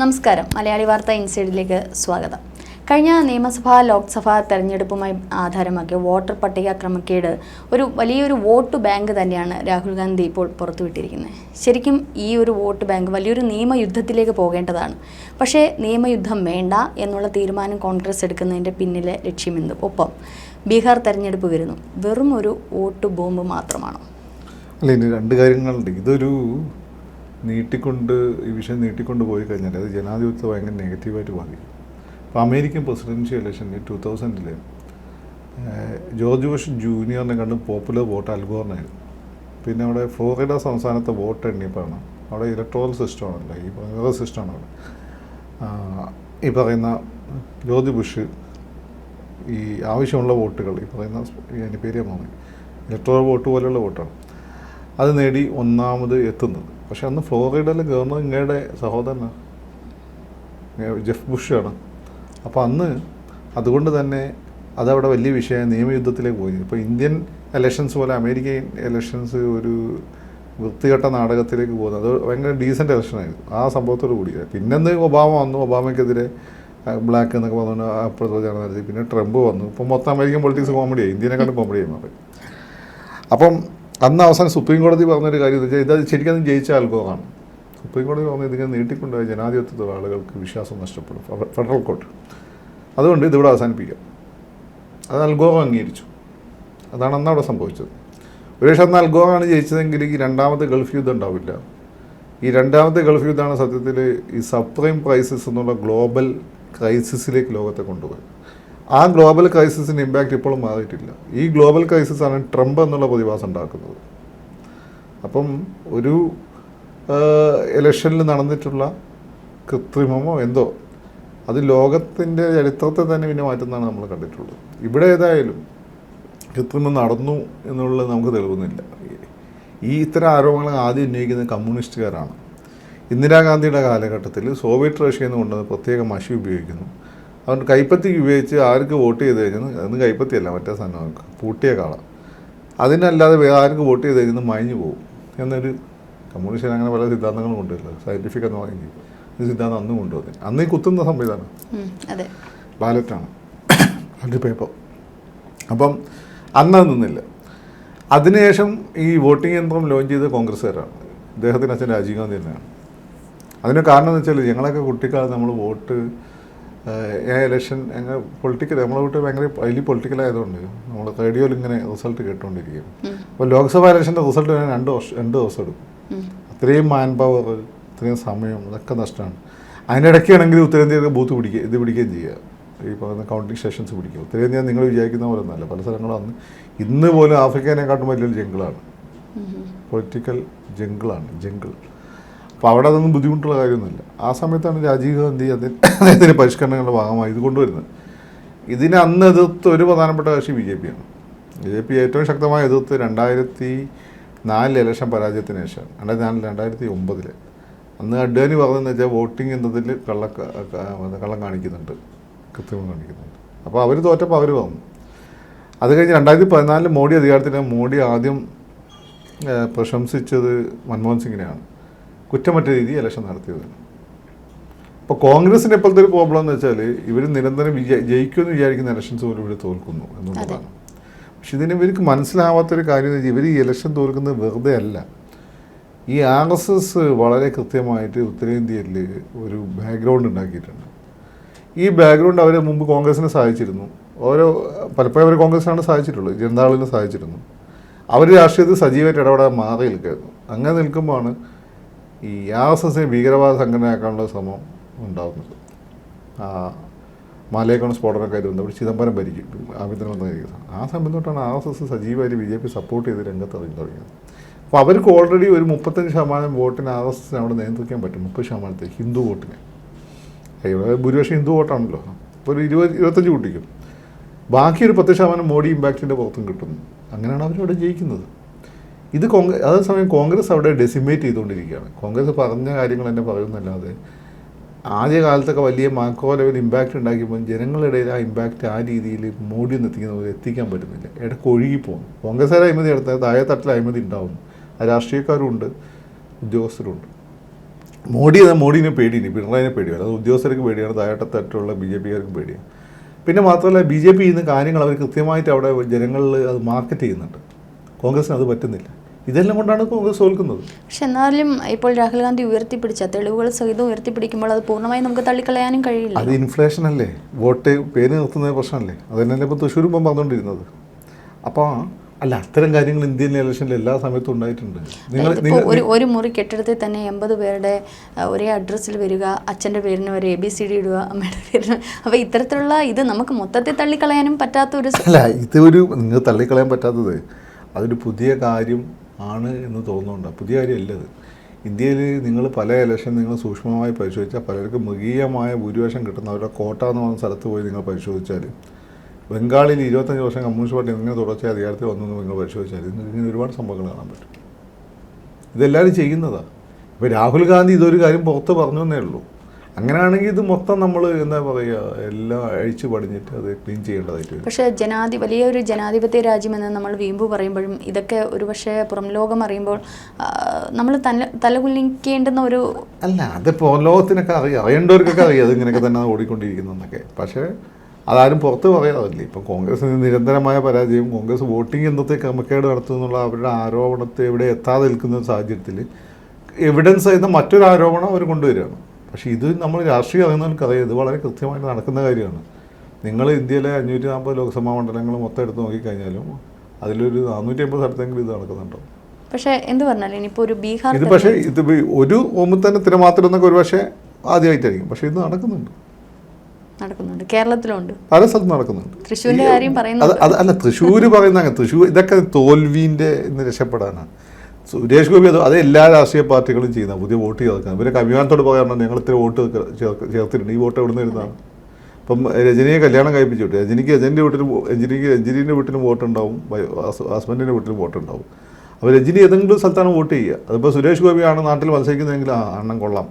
നമസ്കാരം. മലയാളി വാർത്ത ഇൻസൈഡിലേക്ക് സ്വാഗതം. കഴിഞ്ഞ നിയമസഭാ ലോക്സഭാ തെരഞ്ഞെടുപ്പുമായി ആധാരമാക്കിയ വോട്ടർ പട്ടിക ക്രമക്കേട് ഒരു വലിയൊരു വോട്ട് ബാങ്ക് തന്നെയാണ് രാഹുൽ ഗാന്ധി ഇപ്പോൾ പുറത്തുവിട്ടിരിക്കുന്നത്. ശരിക്കും ഈ ഒരു വോട്ട് ബാങ്ക് വലിയൊരു നിയമയുദ്ധത്തിലേക്ക് പോകേണ്ടതാണ്. പക്ഷേ നിയമയുദ്ധം വേണ്ട എന്നുള്ള തീരുമാനം കോൺഗ്രസ് എടുക്കുന്നതിന്റെ പിന്നിലെ ലക്ഷ്യമെന്ത്? ഒപ്പം ബീഹാർ തെരഞ്ഞെടുപ്പ് വരുന്നു. വെറും ഒരു വോട്ട് ബോംബ് മാത്രമാണോ? അല്ല ഇനി രണ്ട് കാര്യങ്ങളുണ്ട്. ഇതൊരു നീട്ടിക്കൊണ്ട് ഈ വിഷയം നീട്ടിക്കൊണ്ട് പോയി കഴിഞ്ഞാൽ അത് ജനാധിപത്യത്തെ ഭയങ്കര നെഗറ്റീവായിട്ട് ബാധിക്കും. അപ്പോൾ അമേരിക്കൻ പ്രസിഡൻഷ്യൽ ഇലക്ഷനിൽ ടു തൗസൻഡിൽ ജോർജ് ബുഷ് ജൂനിയറിനെ കണ്ട് പോപ്പുലർ വോട്ട് അൽഗോറിനായിരുന്നു പിന്നെ അവിടെ ഫ്ലോറിഡ സംസ്ഥാനത്തെ വോട്ട് എണ്ണിയപ്പോഴാണ്. അവിടെ ഇലക്ട്രോറൽ സിസ്റ്റമാണല്ലോ ഈ പറയുന്ന സിസ്റ്റമാണ് അവിടെ ഈ പറയുന്ന ജോർജ് ബുഷ് ഈ ആവശ്യമുള്ള വോട്ടുകൾ ഈ പറയുന്ന എന്റെ പേര് മറന്നു. വോട്ട് പോലെയുള്ള വോട്ടാണ്. അത് നേടി ഒന്നാമത് എത്തുന്നത്. പക്ഷെ അന്ന് ഫ്ലോറിഡയിലെ ഗവർണർ ഇങ്ങയുടെ സഹോദരനാണ് ജെഫ് ബുഷാണ്. അപ്പോൾ അന്ന് അതുകൊണ്ട് തന്നെ അതവിടെ വലിയ വിഷയം നിയമയുദ്ധത്തിലേക്ക് പോയി. ഇപ്പോൾ ഇന്ത്യൻ എലക്ഷൻസ് പോലെ അമേരിക്കൻ എലക്ഷൻസ് ഒരു വൃത്തികെട്ട നാടകത്തിലേക്ക് പോകുന്നത്. അത് ഭയങ്കര ഡീസന്റ് ഇലക്ഷനായിരുന്നു ആ സംഭവത്തോട് കൂടി പിന്നെന്ന് ഒബാമ വന്നു. ഒബാമയ്ക്കെതിരെ ബ്ലാക്ക് എന്നൊക്കെ പറഞ്ഞു അപ്പോഴത്തെ നടത്തി. പിന്നെ ട്രംപ് വന്നു. ഇപ്പം മൊത്തം അമേരിക്കൻ പൊളിറ്റിക്സ് കോമഡിയായി ഇന്ത്യനെക്കാളും കോമഡിയായി മാറി. അപ്പം അന്ന് അവസാനം സുപ്രീം കോടതി പറഞ്ഞൊരു കാര്യം എന്ന് വെച്ചാൽ ഇത് ശരിക്കും ജയിച്ച ആൽഗോറാണ് സുപ്രീം കോടതി പറഞ്ഞത് ഇതിങ്ങനെ നീട്ടിക്കൊണ്ടുപോയ ജനാധിപത്യത്തിൽ ആളുകൾക്ക് വിശ്വാസം നഷ്ടപ്പെടും. Federal court. അതുകൊണ്ട് ഇതിവിടെ അവസാനിപ്പിക്കാം. അത് അൽഗോറ അംഗീകരിച്ചു. അതാണ് അന്ന് അവിടെ സംഭവിച്ചത്. ഒരുപക്ഷെ അന്ന് അൽഗോറാണ് ജയിച്ചതെങ്കിൽ ഈ രണ്ടാമത്തെ ഗൾഫ് യുദ്ധം ഉണ്ടാവില്ല. ഈ രണ്ടാമത്തെ ഗൾഫ് യുദ്ധമാണ് സത്യത്തിൽ ഈ സപ്രൈം ക്രൈസിസ് എന്നുള്ള ഗ്ലോബൽ ക്രൈസിസിലേക്ക് ലോകത്തെ കൊണ്ടുപോയത്. ആ ഗ്ലോബൽ ക്രൈസിസിന്റെ ഇമ്പാക്റ്റ് ഇപ്പോഴും മാറിയിട്ടില്ല. ഈ ഗ്ലോബൽ ക്രൈസിസ് ആണ് ട്രംപ് എന്നുള്ള പ്രതിഭാസം ഉണ്ടാക്കുന്നത്. അപ്പം ഒരു ഇലക്ഷനിൽ നടന്നിട്ടുള്ള കൃത്രിമമോ എന്തോ അത് ലോകത്തിന്റെ ചരിത്രത്തെ തന്നെ പിന്നെ മാറ്റുന്നതാണ് നമ്മൾ കണ്ടിട്ടുള്ളത്. ഇവിടെ ഏതായാലും കൃത്രിമം നടന്നു എന്നുള്ളത് നമുക്ക് തെളിവുന്നില്ല ഈ ഇത്തരം ആരോപണങ്ങൾ ആദ്യം ഉന്നയിക്കുന്നത് കമ്മ്യൂണിസ്റ്റുകാരാണ്. ഇന്ദിരാഗാന്ധിയുടെ കാലഘട്ടത്തിൽ സോവിയറ്റ് റഷ്യയിൽ നിന്ന് കൊണ്ടുവന്ന് പ്രത്യേക മഷി ഉപയോഗിക്കുന്നു. അതുകൊണ്ട് കൈപ്പത്തിക്ക് ഉപയോഗിച്ച് ആർക്ക് വോട്ട് ചെയ്ത് കഴിഞ്ഞാൽ അന്ന് കൈപ്പത്തിയല്ല മറ്റേ സാധനം പൂട്ടിയ കാള. അതിനല്ലാതെ വേറെ ആർക്ക് വോട്ട് ചെയ്ത് കഴിഞ്ഞാൽ മയഞ്ഞു പോകും. എന്നൊരു കമ്മ്യൂണിസ്റ്റ് അങ്ങനെ പല സിദ്ധാന്തങ്ങളും കൊണ്ടുവരില്ല സയന്റിഫിക് എന്ന് പറയുന്നത് ഈ സിദ്ധാന്തം അന്ന് കൊണ്ടുവന്നു അന്ന് ഈ കുത്തുന്ന സംവിധാനം. ബാലറ്റാണ്. ബാലറ്റ് പേപ്പർ അപ്പം അന്ന് അത് നിന്നില്ല. അതിനുശേഷം ഈ വോട്ടിംഗ് യന്ത്രം ലോഞ്ച് ചെയ്ത് കോൺഗ്രസ്സുകാരാണ്. അദ്ദേഹത്തിന് അച്ഛൻ രാജീവ് ഗാന്ധി തന്നെയാണ്. അതിന് കാരണം എന്ന് വെച്ചാൽ ഞങ്ങളൊക്കെ കുട്ടിക്കാലത്ത് നമ്മൾ വോട്ട് ഇലക്ഷൻ ഞങ്ങൾ പൊളിറ്റിക്കൽ നമ്മളെ വീട്ടിൽ ഭയങ്കര ഹൈലി പൊളിറ്റിക്കൽ ആയതുകൊണ്ട് നമ്മൾ റേഡിയോയിൽ ഇങ്ങനെ റിസൾട്ട് കേട്ടുകൊണ്ടിരിക്കും അപ്പോൾ ലോക്സഭാ ഇലക്ഷന്റെ റിസൾട്ട് വരാൻ രണ്ട് വർഷം രണ്ട് ദിവസം എടുക്കും. അത്രയും മാൻ പവർ ഇത്രയും സമയം ഇതൊക്കെ നഷ്ടമാണ്. അതിനിടയ്ക്കാണെങ്കിൽ ഉത്തരേന്ത്യയിൽ ബൂത്ത് പിടിക്കുക ഇത് പിടിക്കുകയും ചെയ്യുക. ഈ പറയുന്ന കൗണ്ടിങ് സ്റ്റേഷൻസ് പിടിക്കുക. ഉത്തരേന്ത്യ നിങ്ങൾ വിചാരിക്കുന്ന പോലെ ഒന്നല്ല പല സ്ഥലങ്ങളും അന്ന് ഇന്ന് പോലും ആഫ്രിക്കേനെക്കാട്ടും വലിയൊരു ജംഗിളാണ് പൊളിറ്റിക്കൽ ജംഗിളാണ് ജംഗിൾ അപ്പോൾ അവിടെ അതൊന്നും ബുദ്ധിമുട്ടുള്ള കാര്യമൊന്നുമില്ല. ആ സമയത്താണ് രാജീവ് ഗാന്ധി അതിന് അദ്ദേഹത്തിന്റെ പരിഷ്കരണങ്ങളുടെ ഭാഗമായി ഇത് കൊണ്ടുവരുന്നത്. ഇതിനെ അന്ന് എതിർത്ത് ഒരു പ്രധാനപ്പെട്ട കക്ഷി ബി ജെ പിയാണ്. ബി ജെ പി ഏറ്റവും ശക്തമായ എതിർത്ത് രണ്ടായിരത്തി നാലിൽ ഇലക്ഷൻ പരാജയത്തിന് ശേഷം രണ്ടായിരത്തി നാലിൽ രണ്ടായിരത്തി ഒമ്പതിൽ അന്ന് അഡ്വാനി പറഞ്ഞതെന്ന് വെച്ചാൽ വോട്ടിംഗ് എന്നതിൽ കള്ള കള്ളം കാണിക്കുന്നുണ്ട്. കൃത്രിമം കാണിക്കുന്നുണ്ട്. അപ്പോൾ അവർ തോറ്റപ്പോൾ അവർ വന്നു. അത് കഴിഞ്ഞ് രണ്ടായിരത്തി പതിനാലിൽ മോഡി അധികാരത്തിന് മോഡി ആദ്യം പ്രശംസിച്ചത് മൻമോഹൻ സിംഗിനെയാണ്. കുറ്റമറ്റ രീതി ഇലക്ഷൻ നടത്തിയത്. ഇപ്പോൾ കോൺഗ്രസിന് ഇപ്പോഴത്തെ ഒരു പ്രോബ്ലം എന്ന് വെച്ചാൽ ഇവർ നിരന്തരം വിജയ ജയിക്കുമെന്ന് വിചാരിക്കുന്ന ഇലക്ഷൻസ് പോലും ഇവർ തോൽക്കുന്നു എന്നുള്ളതാണ്. പക്ഷെ ഇതിന് ഇവർക്ക് മനസ്സിലാവാത്തൊരു കാര്യം എന്ന് വെച്ചാൽ ഇവർ ഈ ഇലക്ഷൻ തോൽക്കുന്നത് വെറുതെ അല്ല. ഈ ആർ എസ് എസ് വളരെ കൃത്യമായിട്ട് ഉത്തരേന്ത്യയിൽ ഒരു ബാക്ക്ഗ്രൗണ്ട് ഉണ്ടാക്കിയിട്ടുണ്ട്. ഈ ബാക്ക്ഗ്രൗണ്ട് അവരെ മുമ്പ് കോൺഗ്രസിനെ സഹായിച്ചിരുന്നു. ഓരോ പലപ്പോഴും അവർ കോൺഗ്രസിനാണ് സഹായിച്ചിട്ടുള്ളത് ജനതാദളിനെ സഹായിച്ചിരുന്നു. അവർ രാഷ്ട്രീയത്തിൽ സജീവമായിട്ട് ഇടപെടാൻ മാറി നിൽക്കായിരുന്നു അങ്ങനെ നിൽക്കുമ്പോഴാണ് ഈ ആർ എസ് എസ് ഭീകരവാദ സംഘടനയാക്കാനുള്ള ശ്രമം ഉണ്ടാകുന്നത് ആ മാലയക്കോൺ സ്ഫോടനക്കാർ ബന്ധപ്പെട്ട് ചിദംബരം ഭരിക്കും. ആഭ്യന്തരമന്ത്രി ആ സമയം തൊട്ടാണ് ആർ എസ് എസ് സജീവമായി ബി ജെ പി സപ്പോർട്ട് ചെയ്ത് രംഗത്ത് ഇറങ്ങി തുടങ്ങിയത്. അപ്പോൾ അവർക്ക് ഓൾറെഡി ഒരു മുപ്പത്തഞ്ച് ശതമാനം വോട്ടിന് ആർ എസ് എസിന് അവിടെ നിയന്ത്രിക്കാൻ പറ്റും. മുപ്പത് ശതമാനത്തെ ഹിന്ദു വോട്ടിന്. ഭൂരിപക്ഷം ഹിന്ദു വോട്ടാണല്ലോ. അപ്പോൾ ഒരു ഇരുപത് ഇരുപത്തഞ്ച് കുട്ടിക്കും. ബാക്കി ഒരു പത്ത് ശതമാനം മോഡി ഇമ്പാക്റ്റിന്റെ പുറത്തും കിട്ടുന്നു. അങ്ങനെയാണ് അവരവിടെ ജയിക്കുന്നത്. ഇത് കോൺഗ്രസ് അതേസമയം കോൺഗ്രസ് അവിടെ ഡെസിമേറ്റ് ചെയ്തുകൊണ്ടിരിക്കുകയാണ്. കോൺഗ്രസ് പറഞ്ഞ കാര്യങ്ങൾ തന്നെ പറയുന്നല്ലാതെ ആദ്യ കാലത്തൊക്കെ വലിയ മാക്രോ ലെവൽ ഇമ്പാക്റ്റ് ഉണ്ടാക്കിയപ്പോൾ ജനങ്ങളുടെ ആ ഇമ്പാക്റ്റ് ആ രീതിയിൽ ഒന്ന് എത്തിക്കുന്ന എത്തിക്കാൻ പറ്റുന്നില്ല. ഇടയ്ക്ക് ഒഴുകി കോൺഗ്രസ്സുകാർ അഴിമതി നടത്തുന്നത് താഴെ തട്ടിൽ അഴിമതി ഉണ്ടാവുന്നു. രാഷ്ട്രീയക്കാരുണ്ട് ഉദ്യോഗസ്ഥരുണ്ട്. മോഡി മോഡിനെ പേടിയില്ല പിണറായിനെ പേടിയാണ് അത് ഉദ്യോഗസ്ഥർക്ക് പേടിയാണ് താഴെത്തട്ടുള്ള ബി ജെ പിക്കാർക്കും പേടിയാണ്. പിന്നെ മാത്രമല്ല ബി ജെ പി ചെയ്യുന്ന കാര്യങ്ങൾ അവർ കൃത്യമായിട്ട് അവിടെ ജനങ്ങളിൽ അത് മാർക്കറ്റ് ചെയ്യുന്നുണ്ട്. കോൺഗ്രസിന് അത് പറ്റുന്നില്ല. ഇതെല്ലാം കൊണ്ടാണ് കോൺഗ്രസ് തോൽക്കുന്നത്. പക്ഷെ എന്നാലും ഇപ്പോൾ രാഹുൽ ഗാന്ധി ഉയർത്തിപ്പിടിച്ച തെളിവുകൾ സഹിതം ഉയർത്തിപ്പിടിക്കുമ്പോൾ അത് പൂർണമായും നമുക്ക് തള്ളിക്കളയാനും കഴിയില്ല അത് ഇൻഫ്ലേഷൻ അല്ലേ? വോട്ട് പേര് നിർത്തുന്ന പ്രശ്നമല്ലേ? അത് തന്നെയല്ലേ ഇപ്പോൾ തൃശ്ശൂരും പറഞ്ഞുകൊണ്ടിരുന്നത് അപ്പോൾ അല്ല അത്തരം കാര്യങ്ങൾ ഇന്ത്യൻ ഇലക്ഷനിൽ എല്ലാ സമയത്തും ഉണ്ടായിട്ടുണ്ട്. നിങ്ങൾ ഒരു ഒരു മുറി കെട്ടിടത്തിൽ തന്നെ എൺപത് പേരുടെ ഒരേ അഡ്രസ്സിൽ വരിക അച്ഛന്റെ പേരിന് ഒരു എ ബി സി ഡി ഇടുക അമ്മയുടെ പേരിന് അപ്പോൾ ഇത്തരത്തിലുള്ള ഇത് നമുക്ക് മൊത്തത്തിൽ തള്ളിക്കളയാനും പറ്റാത്ത ഒരു അല്ല ഇത് ഒരു നിങ്ങൾ തള്ളിക്കളയാൻ പറ്റാത്തത് അതൊരു പുതിയ കാര്യം ആണ് എന്ന് തോന്നുന്നുണ്ട്. പുതിയ കാര്യമല്ല അത്. ഇന്ത്യയിൽ നിങ്ങൾ പല ഇലക്ഷൻ നിങ്ങൾ സൂക്ഷ്മമായി പരിശോധിച്ചാൽ പലർക്കും മൃഗീയമായ ഭൂരിപക്ഷം കിട്ടുന്ന അവരുടെ കോട്ട എന്ന് പറഞ്ഞ സ്ഥലത്ത് പോയി നിങ്ങൾ പരിശോധിച്ചാൽ ബംഗാളിൽ ഇരുപത്തഞ്ച് വർഷം കമ്മ്യൂണിസ്റ്റ് പാർട്ടി എങ്ങനെ തുടർച്ചയായി അധികാരത്തിൽ വന്നു നിങ്ങൾ പരിശോധിച്ചാൽ നിങ്ങൾക്ക് ഇങ്ങനെ ഒരുപാട് സംഭവങ്ങൾ കാണാൻ പറ്റും. ഇതെല്ലാവരും ചെയ്യുന്നതാണ് ഇപ്പോൾ രാഹുൽ ഗാന്ധി ഇതൊരു കാര്യം പുറത്ത് പറഞ്ഞു എന്നേ ഉള്ളൂ. അങ്ങനെയാണെങ്കിൽ ഇത് മൊത്തം നമ്മൾ എന്താ പറയുക എല്ലാം അഴിച്ചു പടിഞ്ഞിട്ട് അത് ക്ലീൻ ചെയ്യേണ്ടതായിട്ട് വരും. പക്ഷേ ജനാധി വലിയൊരു ജനാധിപത്യ രാജ്യമെന്ന് നമ്മൾ വീമ്പ് പറയുമ്പോഴും ഇതൊക്കെ ഒരുപക്ഷെ പുറം ലോകം അറിയുമ്പോൾ നമ്മൾ തല തലകുലിക്കേണ്ടുന്ന ഒരു അല്ല അത് പുറം ലോകത്തിനൊക്കെ അറിയാം അറിയേണ്ടവർക്കൊക്കെ അറിയാം. അത് ഇങ്ങനെയൊക്കെ തന്നെ ഓടിക്കൊണ്ടിരിക്കുന്നതെന്നൊക്കെ പക്ഷേ അതാരും പുറത്ത് പറയാറില്ല. ഇപ്പം കോൺഗ്രസിന് നിരന്തരമായ പരാജയം കോൺഗ്രസ് വോട്ടിംഗ് എന്തൊക്കെ ക്രമക്കേട് നടത്തുന്നുള്ള അവരുടെ ആരോപണത്തെ ഇവിടെ എത്താതെ നിൽക്കുന്ന സാഹചര്യത്തിൽ എവിഡൻസ് ആയിരുന്ന മറ്റൊരു ആരോപണം അവർ കൊണ്ടുവരികയാണ്. പക്ഷേ ഇത് നമ്മൾ രാഷ്ട്രീയം അറിയുന്നവർക്ക് അറിയാം. ഇത് വളരെ കൃത്യമായിട്ട് നടക്കുന്ന കാര്യമാണ്. നിങ്ങൾ ഇന്ത്യയിലെ അഞ്ഞൂറ്റി നാൽപ്പത് ലോക്സഭാ മണ്ഡലങ്ങൾ മൊത്തം എടുത്ത് നോക്കിക്കഴിഞ്ഞാലും അതിലൊരു നാനൂറ്റി അമ്പത് സ്ഥലത്തെങ്കിലും ഇത് നടക്കുന്നുണ്ടോ? പക്ഷേ എന്ത് പറഞ്ഞാലും ഇനിയിപ്പോൾ ഒരു ബീഹാർ ഇത് പക്ഷേ ഇത് ഒരു തന്നെ മാത്രം എന്നൊക്കെ ഒരു പക്ഷേ ആദ്യമായിട്ടായിരിക്കും. പക്ഷേ ഇത് നടക്കുന്നുണ്ട്. നടക്കുന്നുണ്ട്. കേരളത്തിലുണ്ട്. പല സ്ഥലത്തും നടക്കുന്നുണ്ട്. തൃശ്ശൂരിന്റെ കാര്യം പറയുന്നത് അല്ല തൃശ്ശൂർ പറയുന്ന തൃശ്ശൂർ ഇതൊക്കെ തോൽവിന്റെ രക്ഷപ്പെടാനാണ്. സുരേഷ് ഗോപി അത് അത് എല്ലാ രാഷ്ട്രീയ പാർട്ടികളും ചെയ്യുന്ന പുതിയ വോട്ട് ചേർക്കുന്നത് ഇവരൊക്കെ അഭിമാനത്തോട് പറയാറുണ്ട് ഞങ്ങൾ ഇത്ര വോട്ട് ചേർത്തിട്ടുണ്ട്. ഈ വോട്ട് എവിടെ നിന്ന് ഇപ്പം രജനിയെ കല്യാണം കഴിപ്പിച്ചു വിട്ടു. രജനിക്ക് രജനിന്റെ വീട്ടിൽ രജനിക്ക് രജനീന്റെ വീട്ടിലും വോട്ട് ഉണ്ടാവും ഹസ്ബൻഡിന്റെ വീട്ടിലും വോട്ട് ഉണ്ടാവും അപ്പോൾ രജനി ഏതെങ്കിലും സ്ഥലത്താണ് വോട്ട് ചെയ്യുക. അതിപ്പോൾ സുരേഷ് ഗോപിയാണ് നാട്ടിൽ മത്സരിക്കുന്നതെങ്കിൽ ആ അണ്ണം കൊള്ളാം.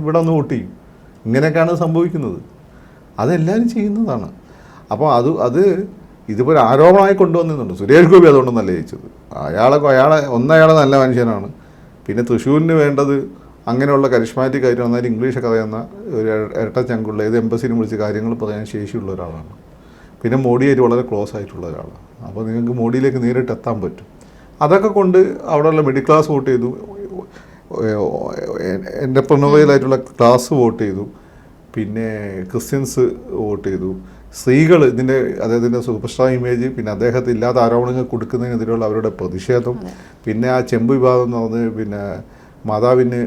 ഇവിടെ ഒന്ന് വോട്ട് ചെയ്യും. ഇങ്ങനെയൊക്കെയാണ് സംഭവിക്കുന്നത്. അതെല്ലാവരും ചെയ്യുന്നതാണ്. അപ്പോൾ അത് അത് ഇതിപ്പോൾ ഒരു ആരോപണമായി കൊണ്ടുവന്നിട്ടുണ്ട് സുരേഷ് ഗോപി അതുകൊണ്ടൊന്നല്ല ജയിച്ചത് അയാളെ അയാളെ ഒന്നയാളെ നല്ല മനുഷ്യനാണ് പിന്നെ തൃശ്ശൂരിന് വേണ്ടത് അങ്ങനെയുള്ള കരിഷ്മാറ്റിക് ആയിട്ട് വന്നാൽ ഇംഗ്ലീഷൊക്കെ അറിയുന്ന ഒരു ഇരട്ട ചങ്കുള്ള ഏത് എംബസിനും വിളിച്ച് കാര്യങ്ങൾ പറയാൻ ശേഷിയുള്ള ഒരാളാണ് പിന്നെ മോഡിയായിട്ട് വളരെ ക്ലോസ് ആയിട്ടുള്ള ഒരാളാണ് അപ്പോൾ നിങ്ങൾക്ക് മോഡിയിലേക്ക് നേരിട്ട് എത്താൻ പറ്റും അതൊക്കെ കൊണ്ട് അവിടെയുള്ള മിഡിൽ ക്ലാസ് വോട്ട് ചെയ്തു എന്റർപ്രണറിയലായിട്ടുള്ള ക്ലാസ് വോട്ട് ചെയ്തു പിന്നെ ക്രിസ്ത്യൻസ് വോട്ട് ചെയ്തു സ്ത്രീകൾ ഇതിന്റെ അദ്ദേഹത്തിന്റെ സൂപ്പർ സ്റ്റാർ ഇമേജ് പിന്നെ അദ്ദേഹത്തെ ഇല്ലാത്ത ആരോപണങ്ങൾ കൊടുക്കുന്നതിനെതിരെയുള്ള അവരുടെ പ്രതിഷേധം. പിന്നെ ആ ചെമ്പ് വിഭാഗം എന്ന് പറഞ്ഞ് പിന്നെ മാതാവിന്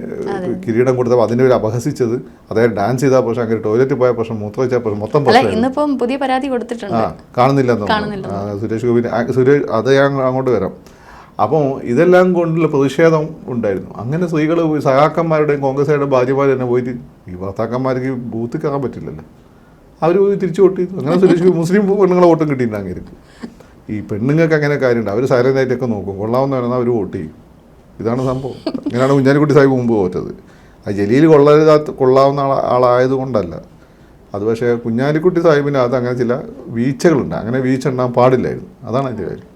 കിരീടം കൊടുത്തപ്പോൾ അതിനെ ഒരു അപഹസിച്ചത്. അദ്ദേഹം ഡാൻസ് ചെയ്താൽ പ്രശ്നം അങ്ങനെ ടോയ്ലറ്റിൽ പോയ പ്രശ്നം മൂത്രം വെച്ചാൽ പ്രശ്നം മൊത്തം ഇന്നിപ്പം പുതിയ പരാതി കൊടുത്തിട്ടുണ്ട്. കാണുന്നില്ല ആ, സുരേഷ് ഗോപി സുരേഷ് അത് ഞാൻ അങ്ങോട്ട് വരാം. അപ്പോൾ ഇതെല്ലാം കൊണ്ടുള്ള പ്രതിഷേധം ഉണ്ടായിരുന്നു. അങ്ങനെ സ്ത്രീകൾ സഹാക്കന്മാരുടെയും കോൺഗ്രസ്സുകാരുടെ ഭാര്യമാർ തന്നെ പോയിട്ട് ഈ ഭർത്താക്കന്മാർക്ക് ബൂത്തിൽ കയറാൻ പറ്റില്ലല്ലോ. അവർ പോയി തിരിച്ചു വോട്ട് ചെയ്തു. അങ്ങനെ സുരേഷ് മുസ്ലിം പെണ്ണുങ്ങളെ വോട്ടും കിട്ടിയിട്ടുണ്ടെങ്കിൽ ഈ പെണ്ണുങ്ങൾക്ക് അങ്ങനെ കാര്യമുണ്ട്. അവർ സൈലന്റ് ആയിട്ടൊക്കെ നോക്കും. കൊള്ളാവുന്ന പറഞ്ഞാൽ അവർ വോട്ട് ചെയ്യും. ഇതാണ് സംഭവം. അങ്ങനെയാണ് കുഞ്ഞാലിക്കുട്ടി സാഹിബ് മുമ്പ് തോറ്റത് ആ ജലീൽ കൊള്ളരുതാത്ത കൊള്ളാവുന്ന ആൾ ആളായത് കൊണ്ടല്ല അത് പക്ഷേ കുഞ്ഞാലിക്കുട്ടി സാഹിബിന് അങ്ങനെ ചില വീഴ്ചകളുണ്ട്. അങ്ങനെ വീഴ്ച ഉണ്ടാകാൻ പാടില്ലായിരുന്നു. അതാണ് അതിന്റെ കാര്യം.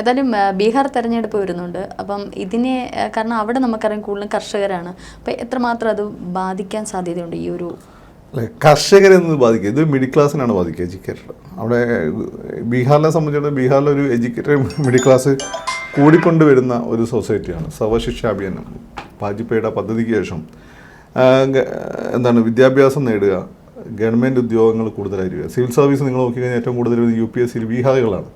ഏതായാലും ബീഹാർ തെരഞ്ഞെടുപ്പ് വരുന്നുണ്ട്. അപ്പം ഇതിനെ കാരണം അവിടെ നമുക്കറിയാം കൂടുതലും കർഷകരാണ്. അപ്പം എത്രമാത്രം അത് ബാധിക്കാൻ സാധ്യതയുണ്ട് ഈ ഒരു കർഷകരെന്ന് ബാധിക്കുക. ഇത് മിഡിൽ ക്ലാസ്സിനാണ് ബാധിക്കുക എഡ്യൂക്കേറ്റഡ് അവിടെ ബീഹാറിനെ സംബന്ധിച്ചിടത്തോളം ബീഹാറിലൊരു എഡ്യൂക്കേറ്റഡ് മിഡിൽ ക്ലാസ് കൂടിക്കൊണ്ട് വരുന്ന ഒരു സൊസൈറ്റിയാണ് സർവശിക്ഷാഭിയാനം വാജ്പേയിയുടെ പദ്ധതിക്ക് ശേഷം എന്താണ് വിദ്യാഭ്യാസം നേടുക ഗവൺമെന്റ് ഉദ്യോഗങ്ങൾ കൂടുതലായിരിക്കുക. സിവിൽ സർവീസ് നിങ്ങൾ നോക്കിക്കഴിഞ്ഞാൽ ഏറ്റവും കൂടുതൽ യു പി എസ് സിയിൽ ബീഹാറികളാണ്.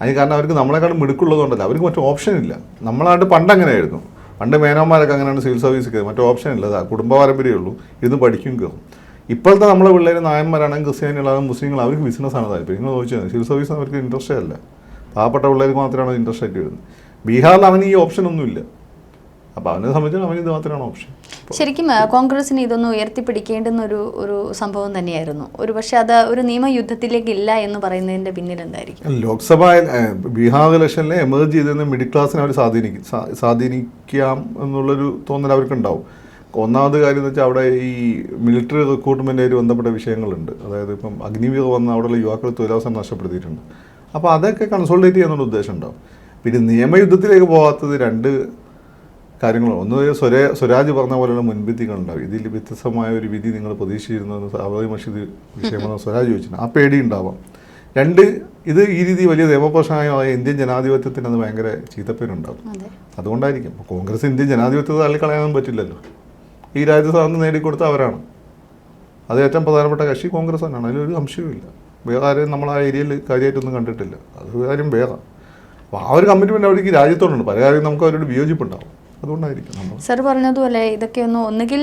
അതിന് കാരണം അവർക്ക് നമ്മളെക്കാളും മിടുക്കുള്ളതുകൊണ്ടല്ല. അവർക്ക് മറ്റു ഓപ്ഷൻ ഇല്ല. നമ്മളാണ്ട് പണ്ട് അങ്ങനെയായിരുന്നു. പണ്ട് മേനോന്മാരൊക്കെ അങ്ങനെയാണ് സിവിൽ സർവീസ് മറ്റു ഓപ്ഷൻ ഇല്ല. കുടുംബ പാരമ്പര്യമേ ഉള്ളൂ. ഇരുന്ന് പഠിക്കും കയറും ഇപ്പോഴത്തെ നമ്മളെ പിള്ളേർ നായന്മാരാണെങ്കിൽ ക്രിസ്ത്യാനികളാകും മുസ്ലിങ്ങൾ അവർക്ക് ബിസിനസ്സാണ് താല്പര്യം. നിങ്ങൾ ചോദിച്ചത് സിവിൽ സർവീസ് അവർക്ക് ഇൻട്രസ്റ്റേ അല്ല. പാവപ്പെട്ട പിള്ളേർക്ക് മാത്രമാണ് ഇൻട്രസ്റ്റ് ആയിട്ട് വരുന്നത്. ബീഹാറിൽ അവന് ഈ ഓപ്ഷൻ ഒന്നുമില്ല. അപ്പോൾ അവനെ സംബന്ധിച്ചാൽ അവന് ഇത് മാത്രമാണ് ഓപ്ഷൻ ശരിക്കും കോൺഗ്രസിന് ഇതൊന്ന് ഉയർത്തിപ്പിടിക്കേണ്ടുന്ന ഒരു ഒരു സംഭവം തന്നെയായിരുന്നു. ഒരു പക്ഷെ അത് ഒരു നിയമയുദ്ധത്തിലേക്ക് ഇല്ല എന്ന് പറയുന്നതിന്റെ പിന്നിൽ എന്തായിരിക്കും? ലോക്സഭ ബീഹാർ ഇലക്ഷനിൽ എമേർജ് ചെയ്തിരുന്ന മിഡിൽ ക്ലാസ്സിനെ അവർ സ്വാധീനിക്കും സ്വാ- സ്വാധീനിക്കാം എന്നുള്ളൊരു തോന്നൽ അവർക്കുണ്ടാവും. ഒന്നാമത് കാര്യം എന്ന് വെച്ചാൽ അവിടെ ഈ മിലിറ്ററി റിക്രൂട്ട്മെന്റായിട്ട് ബന്ധപ്പെട്ട വിഷയങ്ങളുണ്ട്. അതായത് ഇപ്പം അഗ്നിവീർ വന്ന അവിടെയുള്ള യുവാക്കൾ തൊഴിലവസരം നഷ്ടപ്പെടുത്തിയിട്ടുണ്ട്. അപ്പോൾ അതൊക്കെ കൺസോൾട്ടേറ്റ് ചെയ്യാനുള്ള ഉദ്ദേശം ഉണ്ടാവും. പിന്നെ നിയമയുദ്ധത്തിലേക്ക് പോകാത്തത് രണ്ട് കാര്യങ്ങൾ ഒന്ന് സ്വരാ സ്വരാജ് പറഞ്ഞ പോലെയുള്ള മുൻവിധികളുണ്ടാവും ഇതിൽ വ്യത്യസ്തമായ ഒരു വിധി നിങ്ങൾ പ്രതീക്ഷിച്ചിരുന്നെന്ന് സാബറി മഷീദ് വിഷയമെന്ന് സ്വരാജ് ചോദിച്ചിട്ടുണ്ട് ആ പേടി ഉണ്ടാവാം. രണ്ട് ഇത് ഈ രീതി വലിയ നിയമപ്രശ്നമായ ഇന്ത്യൻ ജനാധിപത്യത്തിന് അത് ഭയങ്കര ചീത്തപ്പേരുണ്ടാവും. അതെ. അതുകൊണ്ടായിരിക്കും. കോൺഗ്രസ് ഇന്ത്യൻ ജനാധിപത്യത്തെ തള്ളിക്കളയാനൊന്നും പറ്റില്ലല്ലോ. ഈ രാജ്യത്ത് സാധനം നേടിക്കൊടുത്ത അവരാണ്. അത് ഏറ്റവും പ്രധാനപ്പെട്ട കക്ഷി കോൺഗ്രസ് തന്നെയാണ്. അതിലൊരു സംശയവുമില്ല വേറെ ആരെയും നമ്മൾ ആ ഏരിയയിൽ കാര്യമായിട്ടൊന്നും കണ്ടിട്ടില്ല. അത് കാര്യം വേറെ. അപ്പോൾ ആ ഒരു കമ്മിറ്റ്മെന്റ് അവർക്ക് രാജ്യത്തോടുണ്ട്. പല കാര്യം നമുക്ക് അവരോട് വിയോജിപ്പുണ്ടാവും. അതുകൊണ്ടായിരിക്കും സാർ പറഞ്ഞതുപോലെ ഇതൊക്കെ ഒന്ന് ഒന്നുകിൽ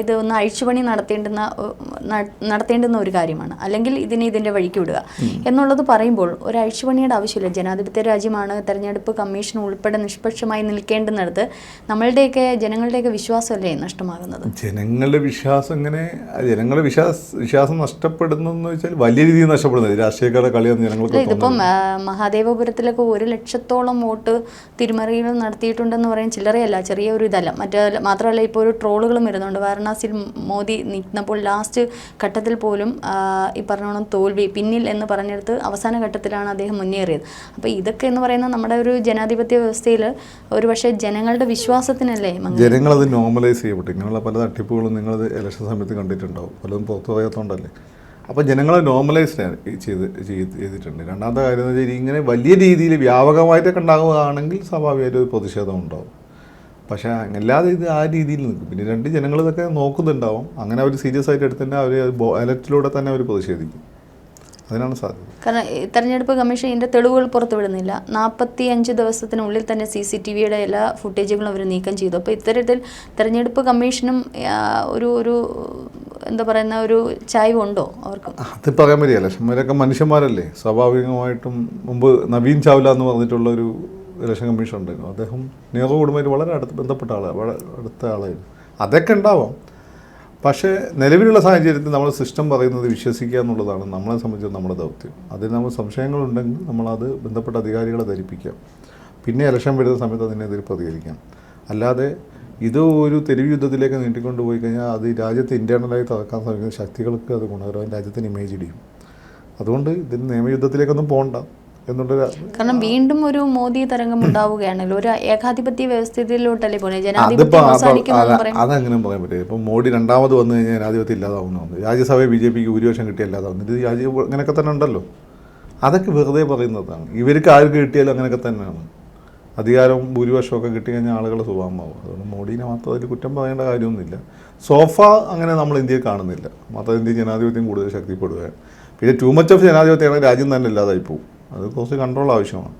ഇത് ഒന്ന് അഴിച്ചുപണി നടത്തേണ്ടുന്ന നടത്തേണ്ടുന്ന ഒരു കാര്യമാണ്. അല്ലെങ്കിൽ ഇതിനെ ഇതിന്റെ വഴിക്ക് വിടുക. എന്നുള്ളത് പറയുമ്പോൾ ഒരു അഴിച്ചുപണിയുടെ ആവശ്യമില്ല. ജനാധിപത്യ രാജ്യമാണ് തെരഞ്ഞെടുപ്പ് കമ്മീഷൻ ഉൾപ്പെടെ നിഷ്പക്ഷമായി നിൽക്കേണ്ടുന്നിടത്ത് നമ്മളുടെയൊക്കെ ജനങ്ങളുടെയൊക്കെ വിശ്വാസമല്ലേ നഷ്ടമാകുന്നത്? ജനങ്ങളുടെ വിശ്വാസം ഇങ്ങനെ ജനങ്ങളുടെ വിശ്വാസ വിശ്വാസം നഷ്ടപ്പെടുന്നു വെച്ചാൽ വലിയ രീതിയിൽ നഷ്ടപ്പെടുന്നത്. രാഷ്ട്രീയക്കാരുടെ കളിയൊന്നും ജനങ്ങൾക്ക് ഇതിപ്പം മഹാദേവപുരത്തിലൊക്കെ ഒരു ലക്ഷത്തോളം വോട്ട് തിരുമറികൾ നടത്തിയിട്ടുണ്ടെന്ന് പറയാൻ ചില്ലറയല്ല. ചെറിയ ഒരു ഇതല്ല. മറ്റേ മാത്രമല്ല ഇപ്പോൾ ഒരു ട്രോളുകളും വരുന്നുണ്ട്. വാരണാസിയിൽ മോദി നിൽക്കുന്നപ്പോൾ ലാസ്റ്റ് ഘട്ടത്തിൽ പോലും ഈ പറഞ്ഞോണം തോൽവി പിന്നിൽ എന്ന് പറഞ്ഞെടുത്ത് അവസാന ഘട്ടത്തിലാണ് അദ്ദേഹം മുന്നേറിയത്. അപ്പോൾ ഇതൊക്കെ എന്ന് പറയുന്നത് നമ്മുടെ ഒരു ജനാധിപത്യ വ്യവസ്ഥയിൽ ഒരു പക്ഷേ ജനങ്ങളുടെ വിശ്വാസത്തിനല്ലേ ജനങ്ങളത് നോർമലൈസ് ചെയ്യപ്പെട്ടു. ഇങ്ങനെയുള്ള പല തട്ടിപ്പുകളും നിങ്ങളത് ഇലക്ഷൻ സമയത്ത് കണ്ടിട്ടുണ്ടാവും. പലതും പുറത്തു പോയാത്തോണ്ടല്ലേ അപ്പോൾ ജനങ്ങളെ നോർമലൈസ് ചെയ്ത് ചെയ്തിട്ടുണ്ട്. രണ്ടാമത്തെ കാര്യം എന്ന് വെച്ചാൽ ഇങ്ങനെ വലിയ രീതിയിൽ വ്യാപകമായിട്ടൊക്കെ ഉണ്ടാകുകയാണെങ്കിൽ സ്വാഭാവികമായിട്ട് ഒരു പ്രതിഷേധം ഉണ്ടാവും. പക്ഷേ അങ്ങല്ലാതെ ഇത് ആ രീതിയിൽ നിൽക്കും. പിന്നെ രണ്ട് ജനങ്ങൾ ഇതൊക്കെ നോക്കുന്നുണ്ടാവും. അങ്ങനെ അവർ സീരിയസ് ആയിട്ട് എടുത്തിട്ട് അവർ എലക്റ്റിലൂടെ തന്നെ അവർ പ്രതിഷേധിക്കും. അതിനാണ് സാധ്യത. കാരണം തെരഞ്ഞെടുപ്പ് കമ്മീഷൻ ഇതിന്റെ തെളിവുകൾ പുറത്തുവിടുന്നില്ല. നാൽപ്പത്തി അഞ്ച് ദിവസത്തിനുള്ളിൽ തന്നെ സി സി ടി വിയുടെ എല്ലാ ഫുട്ടേജുകളും അവർ നീക്കം ചെയ്തു. അപ്പോൾ ഇത്തരത്തിൽ തെരഞ്ഞെടുപ്പ് കമ്മീഷനും ഒരു ഒരു എന്താ പറയുന്ന ഒരു ചായ്വുണ്ടോ അവർക്ക്? അത് പറയാൻ പറ്റില്ല. ഇവരൊക്കെ മനുഷ്യന്മാരല്ലേ? സ്വാഭാവികമായിട്ടും മുമ്പ് നവീൻ ചാവ്ല എന്ന് പറഞ്ഞിട്ടുള്ള ഒരു ഇലക്ഷൻ കമ്മീഷൻ ഉണ്ടായിരുന്നു അദ്ദേഹം നിയോഗ കുടുംബമായിട്ട് വളരെ അടുത്ത് ബന്ധപ്പെട്ട ആളാണ് വളരെ അടുത്ത ആളായിരുന്നു. അതൊക്കെ ഉണ്ടാവാം. പക്ഷേ നിലവിലുള്ള സാഹചര്യത്തിൽ നമ്മൾ സിസ്റ്റം പറയുന്നത് വിശ്വസിക്കുക എന്നുള്ളതാണ് നമ്മളെ സംബന്ധിച്ച് നമ്മുടെ ദൗത്യം. അതിൽ നമ്മൾ സംശയങ്ങളുണ്ടെങ്കിൽ നമ്മളത് ബന്ധപ്പെട്ട അധികാരികളെ ധരിപ്പിക്കാം. പിന്നെ ഇലക്ഷൻ വരുന്ന സമയത്ത് അതിനെതിരെ പ്രതികരിക്കാം. അല്ലാതെ ഇത് ഒരു തെരുവ് യുദ്ധത്തിലേക്ക് നീട്ടിക്കൊണ്ട് പോയി കഴിഞ്ഞാൽ അത് രാജ്യത്തെ ഇന്റേർണലായി തകർക്കാൻ ശ്രമിക്കുന്ന ശക്തികൾക്ക് അത് ഗുണകരമായി രാജ്യത്തിന് ഇമേജ് ഇടിയും. അതുകൊണ്ട് ഇതിന് നിയമയുദ്ധത്തിലേക്കൊന്നും പോകണ്ട എന്നുള്ളൊരു കാരണം വീണ്ടും ഒരു മോദി തരംഗം ഉണ്ടാവുകയാണല്ലോ. ഒരു ഏകാധിപത്യ വ്യവസ്ഥയിലോട്ടല്ലേ പോലെ അതെങ്ങനെ പറയാൻ പറ്റില്ല. ഇപ്പം മോഡി രണ്ടാമത് വന്നു കഴിഞ്ഞാൽ ജനാധിപത്യം ഇല്ലാതാവുന്നു രാജ്യസഭയിൽ ബി ജെ പിക്ക് ഭൂരിപക്ഷം കിട്ടിയ ഇല്ലാതാവുന്നു ഇത് രാജ്യം അങ്ങനെയൊക്കെ തന്നെ ഉണ്ടല്ലോ. അതൊക്കെ വെറുതെ പറയുന്നതാണ്. ഇവർക്ക് ആർക്ക് കിട്ടിയാലും അങ്ങനെയൊക്കെ തന്നെയാണ്. അധികാരവും ഭൂരിപക്ഷമൊക്കെ കിട്ടി കഴിഞ്ഞാൽ ആളുകൾ സ്വഭാവമാവും അതുകൊണ്ട് മോഡീനെ മാത്രം അതിൽ കുറ്റം പറയേണ്ട കാര്യമൊന്നുമില്ല. സോഫ അങ്ങനെ നമ്മൾ ഇന്ത്യയിൽ കാണുന്നില്ല. മാത്രം ഇന്ത്യ ജനാധിപത്യം കൂടുതൽ ശക്തിപ്പെടുകയാണ്. പിന്നെ ടൂ മച്ച് ഓഫ് ജനാധിപത്യമാണെങ്കിൽ രാജ്യം തന്നെ ഇല്ലാതായി പോകും. അത് കുറച്ച് കൺട്രോൾ ആവശ്യമാണ്.